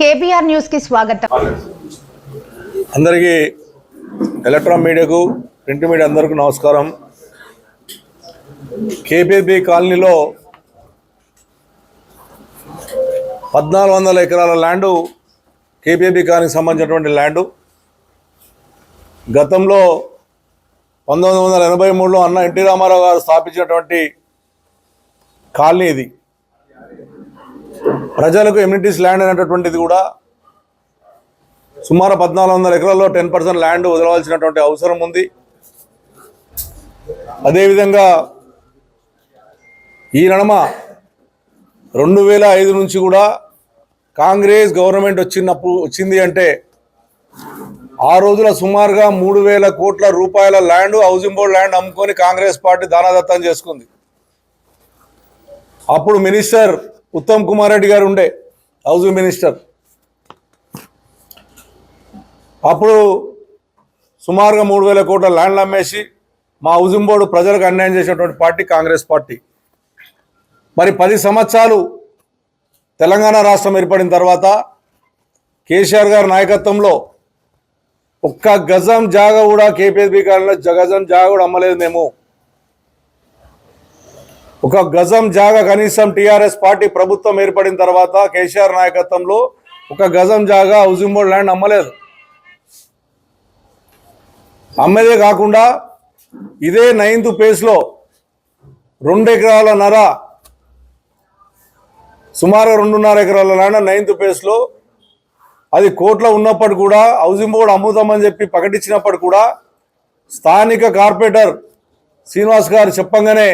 KBR న్యూస్కి స్వాగతం. అందరికీ ఎలక్ట్రాన్ మీడియాకు ప్రింట్ మీడియా అందరికీ నమస్కారం. కేబీబీ కాలనీలో పద్నాలుగు వందల ఎకరాల ల్యాండు కేబీబీ కాలనీకి సంబంధించినటువంటి ల్యాండు. గతంలో పంతొమ్మిది వందల ఎనభై మూడులో అన్న ఎన్టీ రామారావు గారు స్థాపించినటువంటి కాలనీ ఇది. ప్రజలకు ఎమ్యూనిటీస్ ల్యాండ్ అనేటటువంటిది కూడా సుమారు పద్నాలుగు వందల ఎకరాల్లో టెన్ పర్సెంట్ ల్యాండ్ వదలవలసినటువంటి అవసరం ఉంది. అదేవిధంగా ఈ నడమ రెండు వేల ఐదు నుంచి కూడా కాంగ్రెస్ గవర్నమెంట్ వచ్చినప్పుడు వచ్చింది అంటే ఆ రోజుల సుమారుగా మూడు వేల కోట్ల రూపాయల ల్యాండ్ హౌసింగ్ బోర్డ్ ల్యాండ్ అమ్ముకొని కాంగ్రెస్ పార్టీ దానాదత్తం చేసుకుంది. అప్పుడు మినిస్టర్ ఉత్తమ్ కుమార్ రెడ్డి గారు ఉండే హౌసింగ్ మినిస్టర్. అప్పుడు సుమారుగా మూడు వేల కోట్ల ల్యాండ్లు అమ్మేసి మా హౌసింగ్ బోర్డు ప్రజలకు అన్యాయం చేసినటువంటి పార్టీ కాంగ్రెస్ పార్టీ. మరి పది సంవత్సరాలు తెలంగాణ రాష్ట్రం ఏర్పడిన తర్వాత కేసీఆర్ గారి నాయకత్వంలో ఒక్క గజం జాగ కూడా కేపీఎస్బీ కాలంలో గజం జాగ కూడా అమ్మలేదు మేము. ఒక గజం జాగ కనీసం టీఆర్ఎస్ పార్టీ ప్రభుత్వం ఏర్పడిన తర్వాత కేసీఆర్ నాయకత్వంలో ఒక గజం జాగా హౌసింగ్ బోర్డ్ ల్యాండ్ అమ్మలేదు. అమ్మేదే కాకుండా ఇదే నైన్త్ పేస్లో రెండు ఎకరాల నర సుమారు రెండున్నర ఎకరాల ల్యాండ్ నైన్త్ పేస్లో అది కోట్లో ఉన్నప్పుడు కూడా హౌసింగ్ బోర్డు అమ్ముతామని చెప్పి ప్రకటించినప్పుడు కూడా స్థానిక కార్పొరేటర్ శ్రీనివాస్ గారు చెప్పంగానే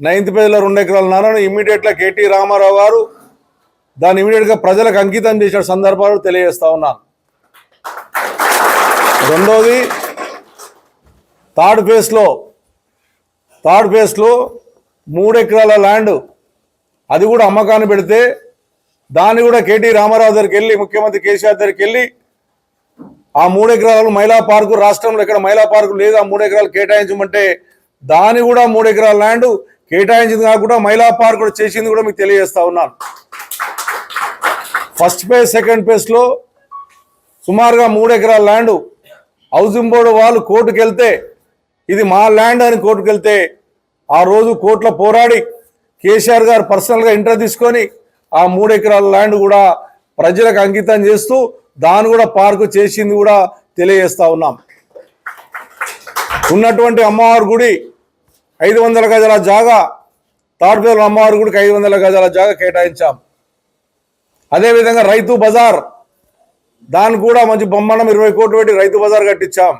నైన్త్ పేజ్లో రెండు ఎకరాల నరను ఇమీడియట్గా కేటీ రామారావు గారు దాన్ని ఇమీడియట్గా ప్రజలకు అంకితం చేసిన సందర్భాలు తెలియజేస్తా ఉన్నాను. రెండోది థర్డ్ ఫేస్లో థర్డ్ ఫేస్లో మూడు ఎకరాల ల్యాండ్ అది కూడా అమ్మకాన్ని పెడితే దాన్ని కూడా కేటీ రామారావు దగ్గరికి వెళ్ళి ముఖ్యమంత్రి కేసీఆర్ దగ్గరికి వెళ్ళి ఆ మూడు ఎకరాలు మహిళా పార్కు రాష్ట్రంలో ఇక్కడ మహిళా పార్కు లేదు ఆ మూడు ఎకరాలు కేటాయించమంటే దాన్ని కూడా మూడు ఎకరాల ల్యాండ్ కేటాయించింది కాకుండా మహిళా పార్క్ కూడా చేసింది కూడా మీకు తెలియజేస్తా ఉన్నాను. ఫస్ట్ ఫేజ్ సెకండ్ ఫేజ్లో సుమారుగా మూడు ఎకరాల ల్యాండ్ హౌసింగ్ బోర్డు వాళ్ళు కోర్టుకు వెళ్తే ఇది మా ల్యాండ్ అని కోర్టుకు వెళ్తే ఆ రోజు కోర్టులో పోరాడి కేసీఆర్ గారు పర్సనల్గా ఇంటర్ తీసుకొని ఆ మూడు ఎకరాల ల్యాండ్ కూడా ప్రజలకు అంకితం చేస్తూ దాన్ని కూడా పార్కు చేసింది కూడా తెలియజేస్తా ఉన్నాం. ఉన్నటువంటి అమ్మవారి గుడి ఐదు వందల గజాల జాగా తాడ్పేరు అమ్మవారి గుడికి ఐదు వందల గజాల జాగా కేటాయించాం. అదేవిధంగా రైతు బజార్ దాన్ని కూడా మంచి బొమ్మనం ఇరవై కోట్లు పెట్టి రైతు బజార్ కట్టించాం.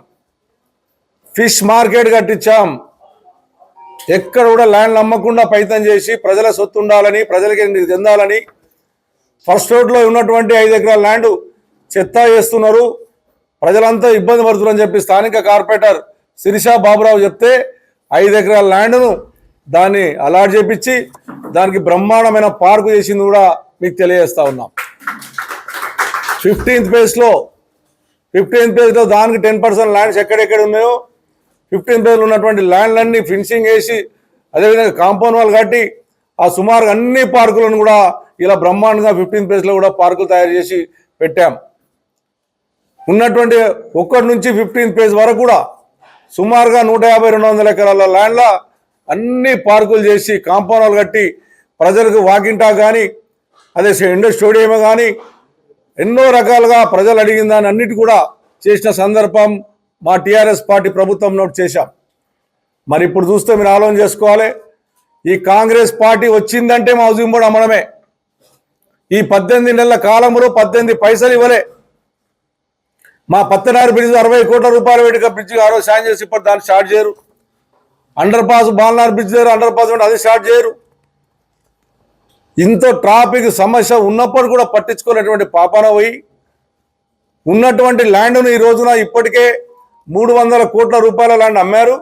ఫిష్ మార్కెట్ కట్టించాం. ఎక్కడ కూడా ల్యాండ్ అమ్మకుండా ప్రయత్నం చేసి ప్రజల సొత్తు ఉండాలని ప్రజలకి చెందాలని ఫస్ట్ రోడ్లో ఉన్నటువంటి ఐదు ఎకరాల ల్యాండ్ చెత్త చేస్తున్నారు ప్రజలంతా ఇబ్బంది పడుతున్నారని చెప్పి స్థానిక కార్పొరేటర్ శిరీషా బాబురావు చెప్తే ఐదు ఎకరాల ల్యాండ్ను దాన్ని అలాట్ చేపించి దానికి బ్రహ్మాండమైన పార్కు చేసింది కూడా మీకు తెలియజేస్తా ఉన్నాం. ఫిఫ్టీన్త్ పేజ్లో ఫిఫ్టీన్త్ పేజ్లో దానికి టెన్ పర్సెంట్ ల్యాండ్స్ ఎక్కడెక్కడ ఉన్నాయో ఫిఫ్టీన్త్ పేజ్లో ఉన్నటువంటి ల్యాండ్లన్నీ ఫినిషింగ్ వేసి అదేవిధంగా కాంపౌండ్ వాల్ కట్టి ఆ సుమారు అన్ని పార్కులను కూడా ఇలా బ్రహ్మాండంగా ఫిఫ్టీన్త్ పేజ్లో కూడా పార్కులు తయారు చేసి పెట్టాం. ఉన్నటువంటి ఒక్కటి నుంచి ఫిఫ్టీన్త్ పేజ్ వరకు కూడా సుమారుగా నూట యాభై రెండు వందల ఎకరాల ల్యాండ్లో అన్ని పార్కులు చేసి కాంపౌండ్లు కట్టి ప్రజలకు వాకింటా కానీ అదే ఇండోర్ స్టేడియం కానీ ఎన్నో రకాలుగా ప్రజలు అడిగిన దాన్ని అన్నిటి కూడా చేసిన సందర్భం మా టీఆర్ఎస్ పార్టీ ప్రభుత్వం నోట్ చేశాం. మరి ఇప్పుడు చూస్తే మీరు ఆలోచన చేసుకోవాలి. ఈ కాంగ్రెస్ పార్టీ వచ్చిందంటే మా హౌసింగ్ బోర్డు అమ్మడమే ఈ పద్దెనిమిది నెలల కాలంలో పద్దెనిమిది పైసలు ఇవ్వలే. మా పత్తనారు బ్రిడ్జ్ అరవై కోట్ల రూపాయలు పెట్టి బ్రిడ్జ్ ఆ రోజు సాయం చేసి ఇప్పుడు దాన్ని స్టార్ట్ చేయరు. అండర్ పాస్ బాలనార్ బ్రిడ్జ్ దగ్గర అండర్ పాస్ ఉంటే అది స్టార్ట్ చేయరు. ఇంత ట్రాఫిక్ సమస్య ఉన్నప్పుడు కూడా పట్టించుకోలేటువంటి పాపన పోయి ఉన్నటువంటి ల్యాండ్ను ఈ రోజున ఇప్పటికే మూడు వందల కోట్ల రూపాయల ల్యాండ్ అమ్మారు.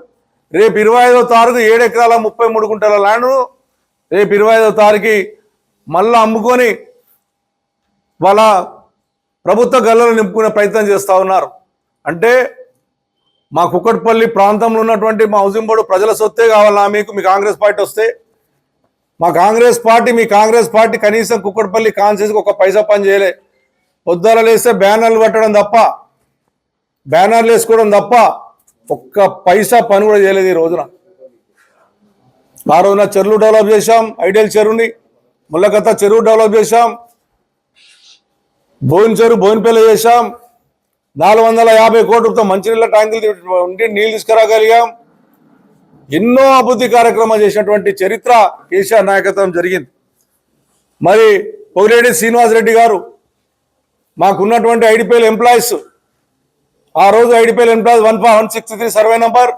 రేపు ఇరవై ఐదో తారీఖు ఏడు ఎకరాల ముప్పై మూడు గుంటల ల్యాండ్ను రేపు ఇరవై ఐదో తారీఖు మళ్ళీ అమ్ముకొని వాళ్ళ ప్రభుత్వ గల్లలు నింపుకునే ప్రయత్నం చేస్తూ ఉన్నారు. అంటే మా కుక్కట్పల్లి ప్రాంతంలో ఉన్నటువంటి మా హౌసింగ్ బోర్డు ప్రజల సొత్తే కావాలా మీకు? మీ కాంగ్రెస్ పార్టీ వస్తే? మా కాంగ్రెస్ పార్టీ మీ కాంగ్రెస్ పార్టీ కనీసం కుక్కట్పల్లి కాన్సెన్స్కి ఒక పైసా పని చేయలే. పొద్దున లేస్తే బ్యానర్లు కట్టడం తప్ప బ్యానర్లు వేసుకోవడం తప్ప ఒక్క పైసా పని కూడా చేయలేదు ఈ రోజున. ఆ రోజున చెరువులు డెవలప్ చేశాం ఐడియల్ చెరువుని ముళ్ళకత్త చెరువు డెవలప్ చేశాం బోయిన చెరువు చేశాం. నాలుగు వందల యాభై కోట్లతో మంచినీళ్ళ ట్యాంకులు ఉండి నీళ్ళు తీసుకురాగలిగాం. ఎన్నో అభివృద్ధి కార్యక్రమాలు చేసినటువంటి చరిత్ర కేసీఆర్ నాయకత్వం జరిగింది. మరి పొగిరెడ్డి శ్రీనివాసరెడ్డి గారు మాకున్నటువంటి ఐడిపిఎల్ ఎంప్లాయీస్ ఆ రోజు IDPL employees one one six three survey number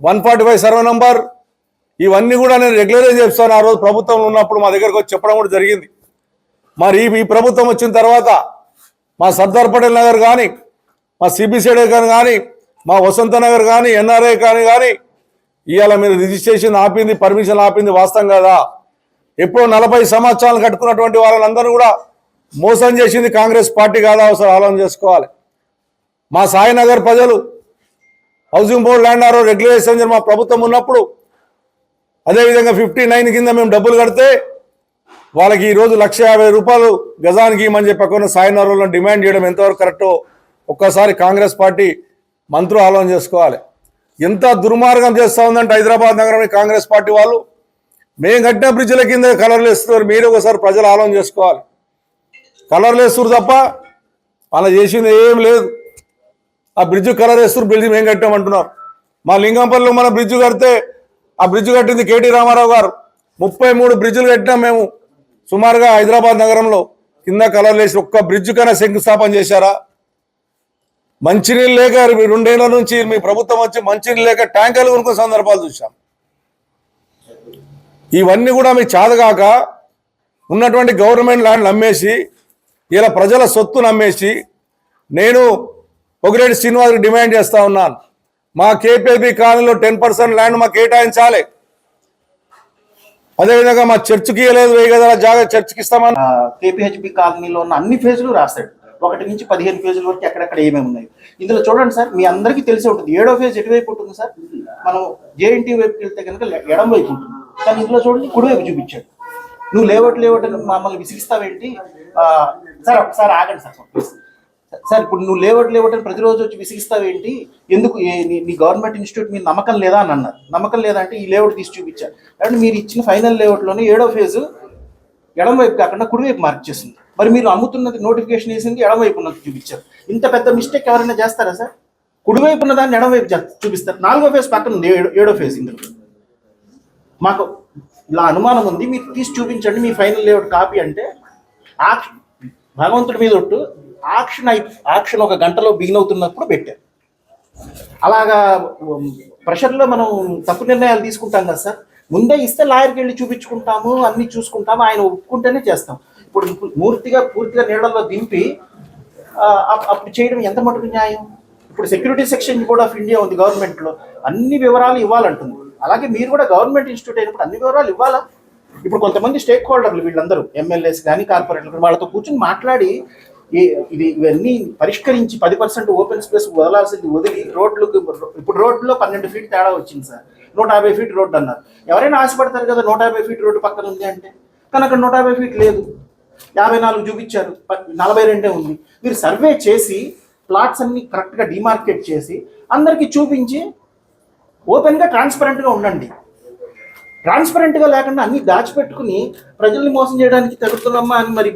one forty five survey number ఇవన్నీ కూడా నేను రెగ్యులరైజ్ చేస్తాను. ఆ రోజు ప్రభుత్వం ఉన్నప్పుడు మా దగ్గరకు వచ్చి చెప్పడం కూడా జరిగింది. మరి ఈ- ప్రభుత్వం వచ్చిన తర్వాత మా సర్దార్ పటేల్ నగర్ కానీ మా సిబిసిడి కానీ కానీ మా వసంత నగర్ కానీ ఎన్ఆర్ఐ కానీ కానీ ఇవాళ మీరు రిజిస్ట్రేషన్ ఆపింది పర్మిషన్ ఆపింది వాస్తవం కదా. ఎప్పుడో నలభై సంవత్సరాలు కట్టుకున్నటువంటి వాళ్ళందరూ కూడా మోసం చేసింది కాంగ్రెస్ పార్టీ కాదా అవసరం ఆలోచన చేసుకోవాలి. మా సాయినగర్ ప్రజలు హౌసింగ్ బోర్డు ల్యాండ్ ఆరో రెగ్యులేషన్ మా ప్రభుత్వం ఉన్నప్పుడు అదేవిధంగా ఫిఫ్టీ నైన్ కింద మేము డబ్బులు కడితే వాళ్ళకి ఈరోజు లక్ష యాభై రూపాయలు గజానికి ఇవ్వమని చెప్పి అక్కడ సాయినగర్లో డిమాండ్ చేయడం ఎంతవరకు కరెక్టో ఒక్కసారి కాంగ్రెస్ పార్టీ మంత్రులు ఆలోచన చేసుకోవాలి. ఎంత దుర్మార్గం చేస్తూ ఉందంటే హైదరాబాద్ నగరంలో కాంగ్రెస్ పార్టీ వాళ్ళు. మేము కట్టిన బ్రిడ్జ్ల కింద కలర్లు వేస్తున్నారు మీరు ఒకసారి ప్రజలు ఆలోచన చేసుకోవాలి. కలర్లు వేస్తారు తప్ప అలా చేసింది ఏం లేదు. ఆ బ్రిడ్జ్ కలర్ వేస్తారు బ్రిడ్జ్ మేము కట్టామంటున్నారు మా లింగంపల్లిలో మన బ్రిడ్జ్ కడితే ఆ బ్రిడ్జ్ కట్టింది కేటీ రామారావు గారు. ముప్పై మూడు బ్రిడ్జ్లు కట్టినాం మేము. సుమారుగా హైదరాబాద్ నగరంలో కింద కలర్లు వేసి ఒక్క బ్రిడ్జ్ కన్నా శంకుస్థాపన చేశారా? మంచినీళ్ళు లేక రెండేళ్ళ నుంచి మీ ప్రభుత్వం వచ్చి మంచినీళ్ళు లేక ట్యాంకర్లు కొనుక్కునే సందర్భాలు చూసాం ఇవన్నీ కూడా మీకు చాదగాక ఉన్నటువంటి గవర్నమెంట్ ల్యాండ్లు అమ్మేసి ఇలా ప్రజల సొత్తును అమ్మేసి నేను పొగిరెడ్డి శ్రీనివాస్కి డిమాండ్ చేస్తా ఉన్నాను. మా కేపీబీ కాలనీలో టెన్ పర్సెంట్ ల్యాండ్ మాకు కేటాయించాలి. అదేవిధంగా మా చర్చికి ఇవ్వలేదు వెయ్యి గదాల జాగా చర్చికి ఇస్తామని. కేపీహెచ్బి కాలనీలో ఉన్న అన్ని ఫేజులు రాస్తాడు. ఒకటి నుంచి పదిహేను ఫేజుల వరకు ఎక్కడెక్కడ ఏమేమి ఉన్నాయి. ఇందులో చూడండి సార్ మీ అందరికీ తెలిసే ఉంటుంది. ఏడో ఫేజ్ ఎటువైపు ఉంటుంది సార్? మనం జేఎన్టీ వైపుకి వెళ్తే కనుక ఎడం వైపు ఉంటుంది. కానీ ఇందులో చూడండి కుడివైపు చూపించాడు. నువ్వు లేవట్ లేవట్ అని మమ్మల్ని విసిగిస్తావేంటి సార్ ఒకసారి ఆగండి సార్. సార్ ఇప్పుడు నువ్వు లేవట్ లేవట్ అని ప్రతిరోజు వచ్చి విసిగిస్తావేంటి? ఎందుకు? నీ- గవర్నమెంట్ ఇన్స్టిట్యూట్ మీద నమ్మకం లేదా అని అన్నారు. నమ్మకం లేదా అంటే ఈ లేఅవుట్ తీసి చూపించారు. కాబట్టి మీరు ఇచ్చిన ఫైనల్ లేఅవుట్లోనే ఏడో ఫేజు ఎడమవైపు కాకుండా కుడివైపు మార్క్ చేసింది. మరి మీరు అమ్ముతున్నది నోటిఫికేషన్ వేసింది ఎడమవైపు ఉన్నది చూపించారు. ఇంత పెద్ద మిస్టేక్ ఎవరైనా చేస్తారా సార్? కుడివైపు ఉన్న దాన్ని ఎడమవైపు చూపిస్తారు. నాలుగో ఫేజ్ పక్కన ఉంది ఏడో- ఏడో ఫేజ్ ఇందులో. మాకు ఇలా అనుమానం ఉంది. మీరు తీసి చూపించండి మీ ఫైనల్ లేఅవుట్ కాపీ అంటే. ఆ భగవంతుడి మీద ఒట్టు ఆక్షన్ అయి ఆక్షన్ ఒక గంటలో బిగిన్ అవుతున్నప్పుడు పెట్టారు. అలాగా ప్రెషర్లో మనం తప్పు నిర్ణయాలు తీసుకుంటాం కదా సార్. ముందే ఇస్తే లాయర్కి వెళ్ళి చూపించుకుంటాము అన్ని చూసుకుంటాము ఆయన ఒప్పుకుంటేనే చేస్తాం. ఇప్పుడు పూర్తిగా పూర్తిగా నీళ్ళల్లో దింపి అప్- అప్పుడు చేయడం ఎంత మటుకు న్యాయం? ఇప్పుడు security section board of India ఉంది గవర్నమెంట్లో. అన్ని వివరాలు ఇవ్వాలంటుంది. అలాగే మీరు కూడా గవర్నమెంట్ ఇన్స్టిట్యూట్ అయినప్పుడు అన్ని వివరాలు ఇవ్వాలా? ఇప్పుడు కొంతమంది స్టేక్ హోల్డర్లు వీళ్ళందరూ ఎమ్మెల్యేస్ కానీ కార్పొరేటర్లు వాళ్ళతో కూర్చొని మాట్లాడి ఇది ఇవన్నీ పరిష్కరించి పది పర్సెంట్ ఓపెన్ స్పేస్ వదలాల్సింది వదిలి రోడ్లకు ఇప్పుడు రోడ్లో పన్నెండు ఫీట్ తేడా వచ్చింది సార్. నూట యాభై ఫీట్ రోడ్డు అన్నారు. ఎవరైనా ఆశపడతారు కదా నూట యాభై ఫీట్ రోడ్డు పక్కన ఉంది అంటే? కానీ అక్కడ నూట యాభై ఫీట్ లేదు. యాభై నాలుగు చూపించారు. ప- నలభై రెండే ఉంది. మీరు సర్వే చేసి ప్లాట్స్ అన్ని కరెక్ట్గా డిమార్కెట్ చేసి అందరికీ చూపించి ఓపెన్గా ట్రాన్స్పరెంట్గా ఉండండి. ట్రాన్స్పరెంట్గా లేకుండా అన్ని దాచిపెట్టుకుని ప్రజల్ని మోసం చేయడానికి తగ్గుతున్నామా అని మరి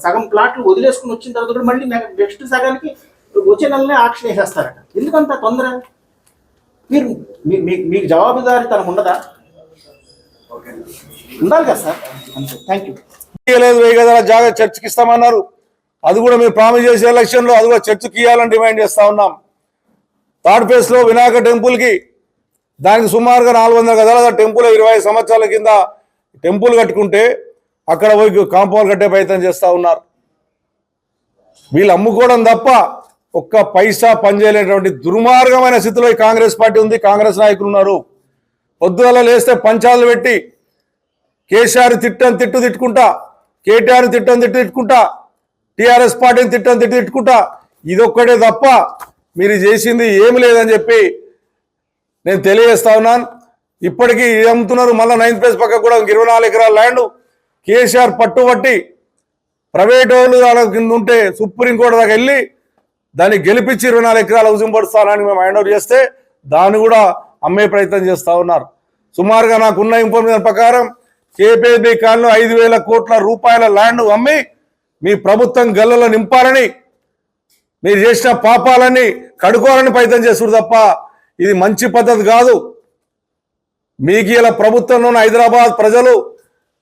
సగం ప్లాట్లు వదిలేసుకుని వచ్చిన తర్వాత కూడా మళ్ళీ నెక్స్ట్ సగానికి వచ్చే నెలనే ఆక్షన్ వేసేస్తారట. ఎందుకంత తొందర? మీరు మీ- మీ- మీకు జవాబుదారీతనం ఉండదా? ఉండాలి కదా సార్? థ్యాంక్ యూ లేదు వెయ్యి గదాల జాగా చర్చికి ఇస్తామన్నారు. అది కూడా మేము ప్రామిస్ చేసే ఎలక్షన్లో అది కూడా చర్చికి ఇవ్వాలని డిమాండ్ చేస్తా ఉన్నాం. థర్డ్ ఫేజ్లో వినాయక టెంపుల్కి దానికి సుమారుగా నాలుగు వందల గదాల టెంపుల్ ఇరవై సంవత్సరాల కింద టెంపుల్ కట్టుకుంటే అక్కడ పోయి కాంపౌండ్ కట్టే ప్రయత్నం చేస్తూ ఉన్నారు. వీళ్ళు అమ్ముకోవడం తప్ప ఒక్క పైసా పనిచేయలేనటువంటి దుర్మార్గమైన స్థితిలో ఈ కాంగ్రెస్ పార్టీ ఉంది కాంగ్రెస్ నాయకులు ఉన్నారు. పొద్దుగల లేస్తే పంచాలు పెట్టి కేసీఆర్ తిట్టని తిట్టు తిట్టుకుంటా కేటీఆర్ తిట్టని తిట్టు తిట్టుకుంటా టీఆర్ఎస్ పార్టీని తిట్టని తిట్టు తిట్టుకుంటా ఇదొక్కటే తప్ప మీరు చేసింది ఏమి లేదని చెప్పి నేను తెలియజేస్తా ఉన్నాను. ఇప్పటికీ ఇది అమ్ముతున్నారు మళ్ళీ నైన్త్ ప్లేస్ పక్క కూడా ఇరవై నాలుగు ఎకరాల ల్యాండ్ కేసీఆర్ పట్టుబట్టి ప్రైవేట్ వాళ్ళు వాళ్ళ కింద ఉంటే సుప్రీంకోర్టు దాకా వెళ్ళి దాన్ని గెలిపించి ఇరవై నాలుగు ఎకరాల హౌసింగ్ బోర్డు మేము హ్యాండ్ ఓవర్ చేస్తే దాన్ని కూడా అమ్మే ప్రయత్నం చేస్తూ ఉన్నారు. సుమారుగా నాకున్న ఇన్ఫర్మేషన్ ప్రకారం కేపీబీ కాలంలో ఐదు వేల కోట్ల రూపాయల ల్యాండ్ అమ్మి మీ ప్రభుత్వం గల్లలో నింపాలని మీరు చేసిన పాపాలని కడుకోవాలని ప్రయత్నం చేస్తున్నారు తప్ప ఇది మంచి పద్ధతి కాదు. మీకు ఇలా ప్రభుత్వంలో ఉన్న హైదరాబాద్ ప్రజలు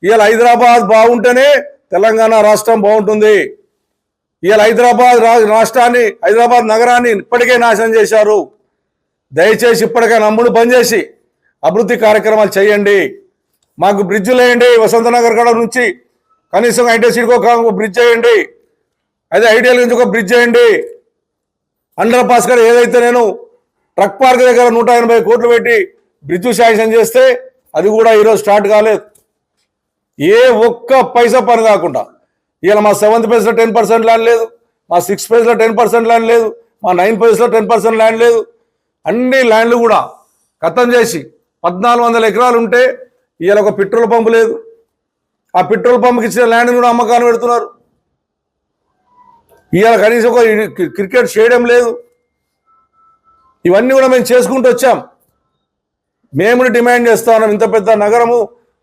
ఇలా హైదరాబాద్ బాగుంటేనే తెలంగాణ రాష్ట్రం బాగుంటుంది. ఇవాళ హైదరాబాద్ రాష్ట్రాన్ని హైదరాబాద్ నగరాన్ని ఇప్పటికే నాశనం చేశారు. దయచేసి ఇప్పటికే నమ్ముడు బంద్ చేసి అభివృద్ధి కార్యక్రమాలు చేయండి. మాకు బ్రిడ్జ్ లేయండి వసంతనగర్ కాడ నుంచి కనీసం ఐటీ ఒక బ్రిడ్జ్ వేయండి అదే ఐడియల్ నుంచి ఒక బ్రిడ్జ్ చేయండి. అండర్ పాస్ కాడ ఏదైతే నేను ట్రక్ పార్క్ దగ్గర నూట ఎనభై కోట్లు పెట్టి బ్రిడ్జ్ శాంక్షన్ చేస్తే అది కూడా ఈరోజు స్టార్ట్ కాలేదు. ఏ ఒక్క పైసా పని కాకుండా. ఇలా మా సెవెంత్ పేజ్లో టెన్ పర్సెంట్ ల్యాండ్ లేదు మా సిక్స్త్ పేజ్లో టెన్ పర్సెంట్ ల్యాండ్ లేదు మా నైన్త్ పేజ్లో టెన్ పర్సెంట్ ల్యాండ్ లేదు. అన్ని ల్యాండ్లు కూడా ఖతం చేసి పద్నాలుగు వందల ఎకరాలు ఉంటే ఇవాళ ఒక పెట్రోల్ పంప్ లేదు. ఆ పెట్రోల్ పంప్కి ఇచ్చిన ల్యాండ్ కూడా అమ్మకాన్ని పెడుతున్నారు. ఇవాళ కనీసం ఒక క్రికెట్ స్టేడియం లేదు. ఇవన్నీ కూడా మేము చేసుకుంటూ వచ్చాం. మేము డిమాండ్ చేస్తా ఉన్నాం. ఇంత పెద్ద నగరము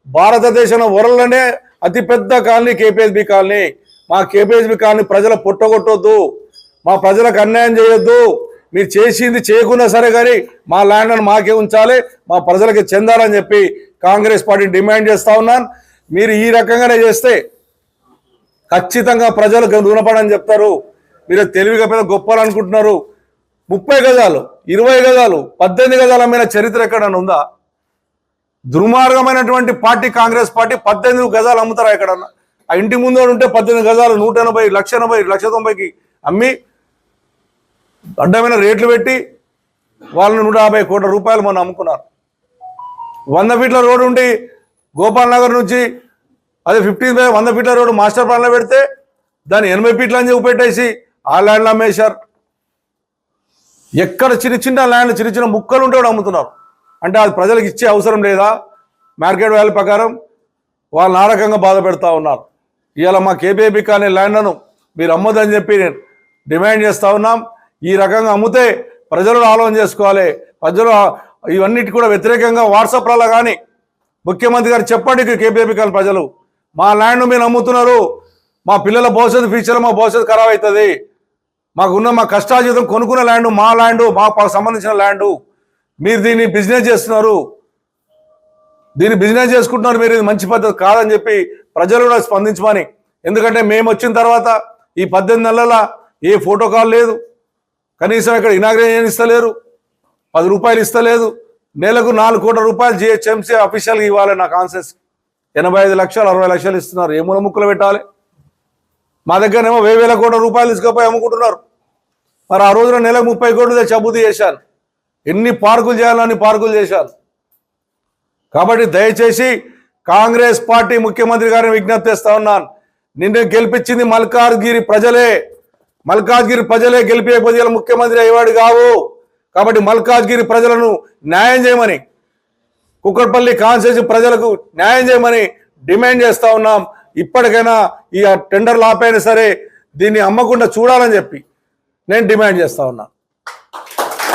భారతదేశంలో వరల్డ్లోనే అతి పెద్ద కాలనీ కేపీఎస్బి కాలనీ. మా కేపీఎస్బి కాలనీ ప్రజల పొట్టగొట్టొద్దు. మా ప్రజలకు అన్యాయం చేయొద్దు. మీరు చేసింది చేయకున్నా సరే కానీ మా ల్యాండ్ను మాకే ఉంచాలి. మా ప్రజలకి చెందాలని చెప్పి కాంగ్రెస్ పార్టీ డిమాండ్ చేస్తా ఉన్నాను మీరు ఈ రకంగానే చేస్తే ఖచ్చితంగా ప్రజలకు రుణపడని చెప్తారు. మీరు తెలివిగా పెద్ద గొప్పలు అనుకుంటున్నారు. ముప్పై గజాలు ఇరవై గజాలు పద్దెనిమిది గజాల మీద చరిత్ర ఎక్కడన్నా ఉందా? దుర్మార్గమైనటువంటి పార్టీ కాంగ్రెస్ పార్టీ పద్దెనిమిది గజాలు అమ్ముతారా ఎక్కడన్నా? ఆ ఇంటి ముందు ఉంటే పద్దెనిమిది గజాలు నూట ఎనభై లక్ష ఎనభై లక్ష తొంభైకి అమ్మి అడ్డమైన రేట్లు పెట్టి వాళ్ళని నూట యాభై కోట్ల రూపాయలు మనం అమ్ముకున్నారు. వంద ఫీట్ల రోడ్డు ఉండి గోపాల్ నగర్ నుంచి అదే ఫిఫ్టీన్ వంద ఫీట్ల రోడ్డు మాస్టర్ ప్లాన్లో పెడితే దాన్ని ఎనభై ఫీట్ల అని చెప్పి పెట్టేసి ఆ ల్యాండ్లు అమ్మేశారు. ఎక్కడ చిన్న చిన్న ల్యాండ్ చిన్న చిన్న ముక్కలు ఉంటే కూడా అమ్ముతున్నారు. అంటే అది ప్రజలకు ఇచ్చే అవసరం లేదా? మార్కెట్ వాల్యూ ప్రకారం వాళ్ళు ఆ రకంగా బాధ పెడతా ఉన్నారు. ఇవాళ మా కేబీఏబీ కానీ ల్యాండ్ను మీరు అమ్మొద్దని చెప్పి నేను డిమాండ్ చేస్తూ ఉన్నాం. ఈ రకంగా అమ్మితే ప్రజలు ఆలోచన చేసుకోవాలి. ప్రజలు ఇవన్నిటి కూడా వ్యతిరేకంగా వాట్సాప్లలో కానీ ముఖ్యమంత్రి గారు చెప్పండి కేబీఏబీ కానీ ప్రజలు. మా ల్యాండ్ మీరు అమ్ముతున్నారు. మా పిల్లల భవిష్యత్తు ఫ్యూచర్ మా భవిష్యత్తు ఖరాబ్ అవుతుంది. మాకున్న మా కష్టాజీతం కొనుక్కున్న ల్యాండ్ మా ల్యాండ్ మాకు సంబంధించిన ల్యాండ్. మీరు దీన్ని బిజినెస్ చేస్తున్నారు. దీన్ని బిజినెస్ చేసుకుంటున్నారు మీరు ఇది మంచి పద్ధతి కాదని చెప్పి ప్రజలు కూడా స్పందించమని. ఎందుకంటే మేము వచ్చిన తర్వాత ఈ పద్దెనిమిది నెలల ఏ ఫోటో కాల్ లేదు. కనీసం ఇక్కడ ఇనాగ్రేషన్ ఇస్తలేరు. పది రూపాయలు ఇస్తలేదు. నెలకు నాలుగు కోట్ల రూపాయలు జిహెచ్ఎంసీ అఫీషియల్గా ఇవ్వాలి నా కాన్సెన్స్ ఎనభై ఐదు లక్షలు అరవై లక్షలు ఇస్తున్నారు. ఏ మూల ముక్కలు పెట్టాలి? మా దగ్గరనేమో వెయ్యి వేల కోట్ల రూపాయలు తీసుకుపోయి అమ్ముకుంటున్నారు. మరి ఆ రోజున నెలకు ముప్పై కోట్లు తెచ్చి అభివృద్ధి చేశాను ఎన్ని పార్కులు చేయాలని పార్కులు చేశాను కాబట్టి దయచేసి కాంగ్రెస్ పార్టీ ముఖ్యమంత్రి గారిని విజ్ఞప్తి చేస్తా ఉన్నాను. నిన్ను గెలిపించింది మల్కాజ్గిరి ప్రజలే. మల్కాజ్గిరి ప్రజలే గెలిపే ఇలా ముఖ్యమంత్రి అయ్యేవాడు కావు. కాబట్టి మల్కాజ్గిరి ప్రజలను న్యాయం చేయమని కుక్కట్పల్లి కాన్స్టిట్యూన్సీ ప్రజలకు న్యాయం చేయమని డిమాండ్ చేస్తా ఉన్నాం. ఇప్పటికైనా ఈ టెండర్లు ఆపైనా సరే దీన్ని అమ్మకుండా చూడాలని చెప్పి నేను డిమాండ్ చేస్తా ఉన్నా.